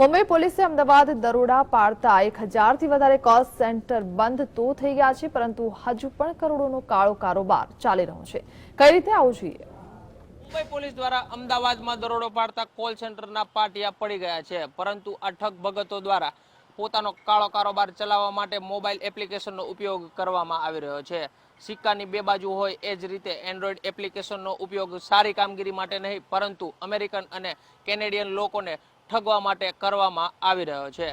મુંબઈ પોલીસે અમદાવાદ, દરોડા પાડતા એક હજારથી વધારે કોલ સેન્ટર બંધ તો થઈ ગયા છે, પરંતુ હજુ પણ કરોડોનો કાળો કારોબાર ચાલી રહ્યો છે. કઈ રીતે આવું જોઈએ? મુંબઈ પોલીસ દ્વારા અમદાવાદમાં દરોડો પાડતા કોલ સેન્ટરના પાટિયા પડી ગયા છે, પરંતુ આ ઠગ ભગતો દ્વારા પોતાનો કાળો કારોબાર ચલાવવા માટે મોબાઈલ એપ્લિકેશનનો ઉપયોગ કરવામાં આવી રહ્યો છે. સિક્કાની બે બાજુ હોય એ જ રીતે એન્ડ્રોઈડ એપ્લિકેશનનો ઉપયોગ સારી કામગીરી માટે નહીં, પરંતુ અમેરિકન અને કેનેડિયન લોકોને ઠગવા માટે કરવામાં આવી રહ્યો છે.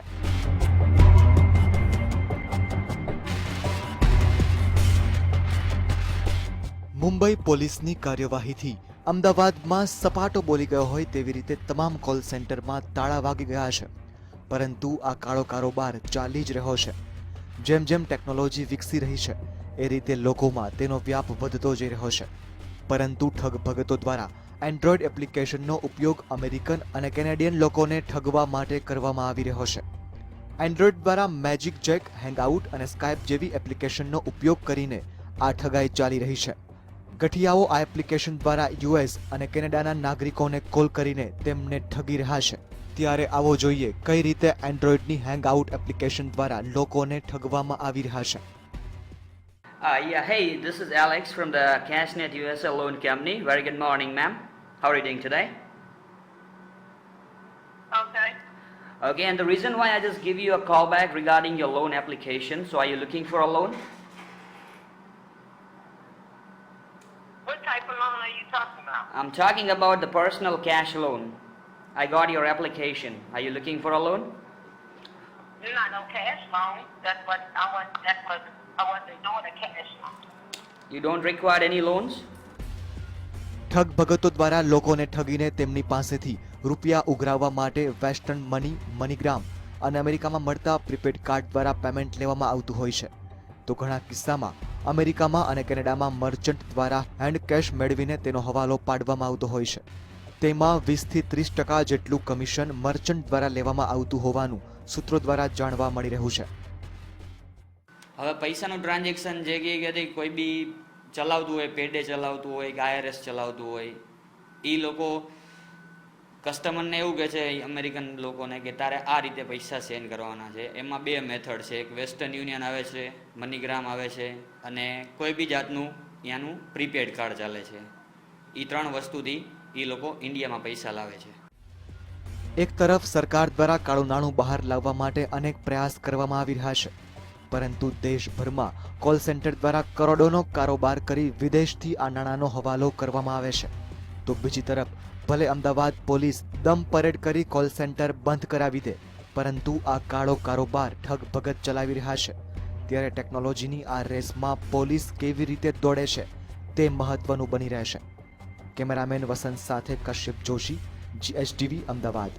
મુંબઈ પોલીસની કાર્યવાહીથી અમદાવાદમાં સપાટો બોલી ગયો હોય તેવી રીતે તમામ કોલ સેન્ટરમાં તાળા વાગી ગયા છે. પરંતુ આ કાળો કારોબાર ચાલી જ રહ્યો છે. જેમ જેમ ટેકનોલોજી વિકસી રહી છે, એ રીતે લોકોમાં તેનો વ્યાપ વધતો જઈ રહ્યો છે. પરંતુ ઠગ ભગતો દ્વારા એન્ડ્રોઈડ એપ્લિકેશનનો ઉપયોગ અમેરિકન અને કેનેડિયન લોકોને ઠગવા માટે કરવામાં આવી રહ્યો છે. એન્ડ્રોઈડ દ્વારા મેજિક જેક હેંગઆઉટ અને સ્કાઇપ જેવી એપ્લિકેશનનો ઉપયોગ કરીને આ ઠગાઈ ચાલી રહી છે. ગઠિયાઓ આ એપ્લિકેશન દ્વારા યુએસ અને કેનેડાના નાગરિકોને કોલ કરીને તેમને ઠગી રહ્યા છે. ત્યારે આવો જોઈએ કઈ રીતે એન્ડ્રોઈડની હેંગઆઉટ એપ્લિકેશન દ્વારા લોકોને ઠગવામાં આવી રહ્યા છે. Uh, yeah, hey, this is Alex from the CashNet USA Loan Company. Very good morning, ma'am. How are you doing today? Okay. Okay, and the reason why I just give you a call back regarding your loan application. So, are you looking for a loan? What type of loan are you talking about? I'm talking about the personal cash loan. I got your application. Are you looking for a loan? You're not no cash loan. That's what I was. That's what I wasn't doing a cash loan. You don't require any loans? ઠગ ભગતો દ્વારા લોકોને ઠગીને તેમની પાસેથી રૂપિયા ઉઘરાવવા માટે western money MoneyGram અને અમેરિકામાં મળતા prepaid card દ્વારા પેમેન્ટ લેવામાં આવતું હોય છે તો ઘણા કિસ્સામાં અમેરિકામાં અને કેનેડામાં મર્ચન્ટ દ્વારા હેન્ડ કેશ મેળવીને તેનો હવાલો પાડવામાં આવતો હોય છે તેમાં વીસથી ત્રીસ ટકા જેટલું કમિશન મર્ચન્ટ દ્વારા લેવામાં આવતું હોવાનું સૂત્રો દ્વારા જાણવા મળી રહ્યું છે. હવે પૈસાનું ટ્રાન્ઝેક્શન જે કે કોઈ બી ચલાવતું હોય, પેડે ચલાવતું હોય, કે આઈઆરએસ ચલાવતું હોય એ લોકો કસ્ટમરને એવું કહે છે અમેરિકન લોકોને કે તારે આ રીતે પૈસા સેન્ડ કરવાના છે. એમાં બે મેથડ છે. એક વેસ્ટર્ન યુનિયન આવે છે, મનીગ્રામ આવે છે અને કોઈ બી જાતનું ત્યાંનું પ્રીપેડ કાર્ડ ચાલે છે. એ ત્રણ વસ્તુથી એ લોકો ઇન્ડિયામાં પૈસા લાવે છે. એક તરફ સરકાર દ્વારા કાળું નાણું બહાર લાવવા માટે અનેક પ્રયાસ કરવામાં આવી રહ્યા છે, પરંતુ દેશભરમાં કોલ સેન્ટર દ્વારા કરોડોનો કારોબાર કરી વિદેશથી આ નાણાંનો હવાલો કરવામાં આવે છે. તો બીજી તરફ, ભલે અમદાવાદ પોલીસ દમ પરેડ કરી કોલ સેન્ટર બંધ કરાવી દે, પરંતુ આ કાળો કારોબાર ઠગ ભગત ચલાવી રહ્યા છે. ત્યારે ટેકનોલોજીની આ રેસમાં પોલીસ કેવી રીતે દોડે છે, તે મહત્વનું બની રહેશે. કેમેરામેન વસંત સાથે કશ્યપ જોશી જીએસટીવી અમદાવાદ.